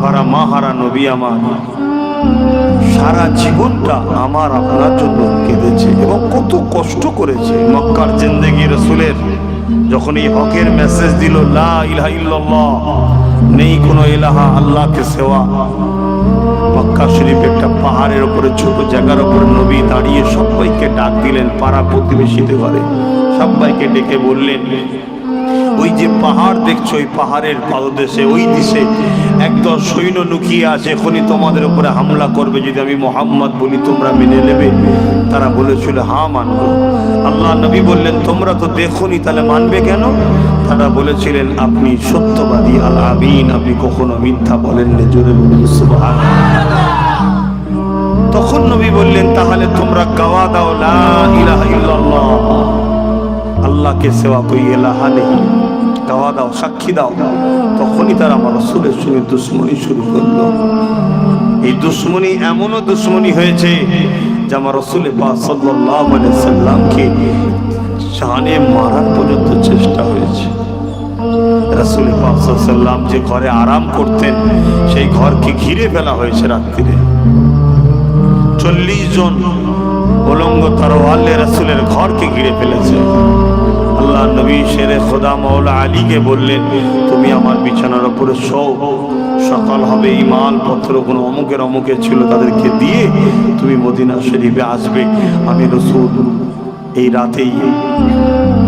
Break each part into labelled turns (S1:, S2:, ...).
S1: ভরা মাহারা নবী আমার। সারা জীবনটা আমার আপনার জন্য কেঁদেছে এবং কত কষ্ট করেছে মক্কার জিন্দেগি রসুলের। যখন এই হকের মেসেজ দিল, লা ইলাহা ইল্লাল্লাহ, নেই কোনো ইলাহা আল্লাহকে সেবা মক্কা শরীফ একটা পাহাড়ের উপরে, ছোট জায়গার উপরে নবী দাঁড়িয়ে সবাইকে ডাক দিলেন, পাড়া প্রতিবেশীতে ঘরে। সবাইকে ডেকে বললেন ওই যে পাহাড় দেখছ, ওই পাহাড়ের পাদদেশে, ওই দিশে একদল সৈন্য লুকিয়ে আছে, এখনই তোমাদের উপরে হামলা করবে। যদি আমি মোহাম্মদ বলি, তোমরা মেনে নেবে। তারা বলেছিল, হা, মানবো। আল্লাহ নবী বললেন, তোমরা তো দেখোনি, তাহলে মানবে কেন? তারা বলেছিলেন, আপনি সত্যবাদী, আল আমিন, আপনি কখনো মিথ্যা বলেননি। জোরে বলুন। তখন নবী বললেন, তাহলে তোমরা গাওয়া দাও, লা ইলাহা ইল্লাল্লাহ। আল্লাহকে সেবা কই এলাহা নেই। গাওয়া দাও, সাক্ষী দাও। তখনই তারা আমার রসুলের সঙ্গে দুশ্মনী শুরু করল। এই দুশ্মনী এমনও দুশ্মনী হয়েছে যে আমার রসুল সাল্লামকে জানে মারার পর্যন্ত চেষ্টা হয়েছে। রসুল সাল্লাম যে ঘরে আরাম করতেন, সেই ঘরকে ঘিরে ফেলা হয়েছে রাত্রিরে। চল্লিশ জন উলঙ্গ তরোয়ালে রসুলের ঘরকে ঘিরে ফেলেছে। আল্লাহ নবী শেরে খোদা মৌলা আলীকে বললেন, তুমি আমার বিছানার উপরে শো সকাল হবে এই মাল পত্রগুলো অমুকের অমুকের ছিল তাদেরকে দিয়ে তুমি মদিনা শরীফে আসবে। আমি রসুল এই রাতেই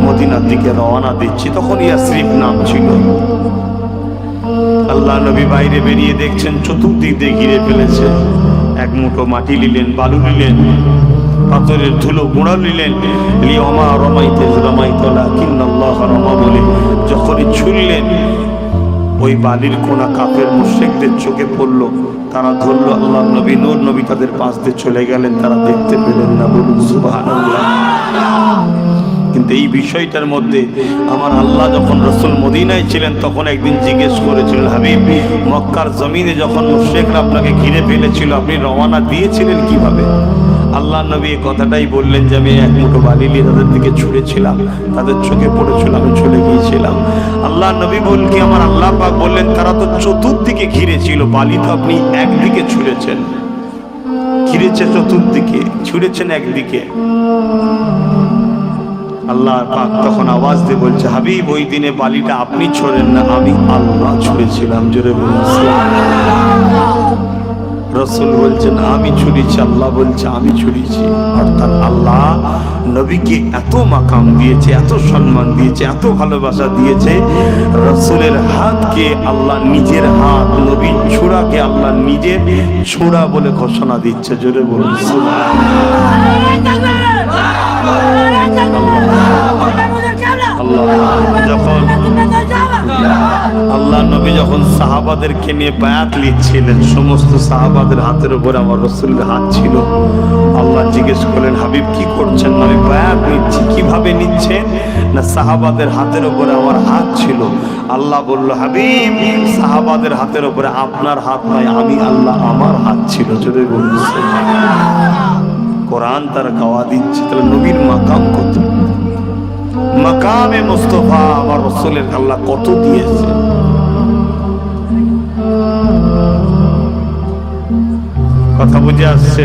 S1: মদিনার দিকে রওনা দিচ্ছি। তখন ইয়াসরিফ নাম ছিল। আল্লাহ নবী বাইরে বেরিয়ে দেখছেন, চতুর্দিক দিয়ে ঘিরে ফেলেছে। এক মুঠো মাটি নিলেন, বালু নিলেন। পাথরের ধুলো গুঁড়া নিলেন লিওমা রমাইতে রমাইতলা কিন্নাল্লাহ রমা বলে যখনই ছুড়লেন, ওই বালির কোনা কাপের মুশেকদের চোখে পড়ল। তারা ধরল, আল্লাহ নবী নূর নবী তাদের পাশ দিয়ে চলে গেলেন। তারা দেখতে পেলেন না, বলুন সুবহানাল্লাহ। কিন্তু এই বিষয়টার মধ্যে আমার আল্লাহ যখন রসুল মদিনায় ছিলেন, তখন একদিন জিজ্ঞেস করেছিলেন, হাবিব, মক্কার জমিনে যখন মুশ্রেকরা আপনাকে ঘিরে ফেলেছিল, আপনি রওনা দিয়েছিলেন কীভাবে? আল্লাহ নবী কথাটাই বললেন যে আমি এক মুঠো বালি নিয়ে তাদের দিকে ছুঁড়েছিলাম, তাদের চোখে পড়েছিল, আমি চলে গিয়েছিলাম। আল্লাহ নবী বল কি আমার আল্লাহ পাক বললেন, তারা তো চতুর্দিকে ঘিরে ছিল বালি তো আপনি একদিকে ছুঁড়েছেন। ঘিরেছে চতুর্দিকে, ছুঁড়েছেন একদিকে। আল্লাহ পাক তখন আওয়াজ দিয়ে বলছে, হাবিব, ওই দিনে বালিটা আপনি ছোড়েন না, আমি আল্লাহ ছুঁড়েছিলাম। জোরে বলুন রসুল বলছেন, আমি ছুড়িছি, আল্লাহ বলছে, আমি ছুড়িছি। অর্থাৎ আল্লাহ নবীকে এত মাকাম দিয়েছে, এত সম্মান দিয়েছে, এত ভালোবাসা দিয়েছে, রসুলের হাতকে আল্লাহ নিজের হাত নবীর ছোড়াকে আল্লাহ নিজের ছোড়া বলে ঘোষণা দিচ্ছে। জোরে বলুন যখন সাহাবাদেরকে নিয়ে বায়াত লিখছিলেন, সমস্ত সাহাবাদের হাতের উপর আমার রসুলের হাত ছিল। আল্লাহ জিজ্ঞেস করলেন, হাবিব, কি করছেন? আমি বায়াত নিচ্ছি, কীভাবে নিচ্ছেন? না, সাহাবাদের হাতের উপরে আমার হাত ছিল। আল্লাহ বলল, হাবিব, সাহাবাদের হাতের উপরে আপনার হাত নয়, আমি আল্লাহ, আমার হাত ছিল। জোরে বলছে কোরআন তার গাওয়া দিচ্ছে, তাহলে নবীর মাকাম কত? মাকামে মুস্তফা আমার রসুলের আল্লাহ কত দিয়েছে? কথা বুঝে আসছে।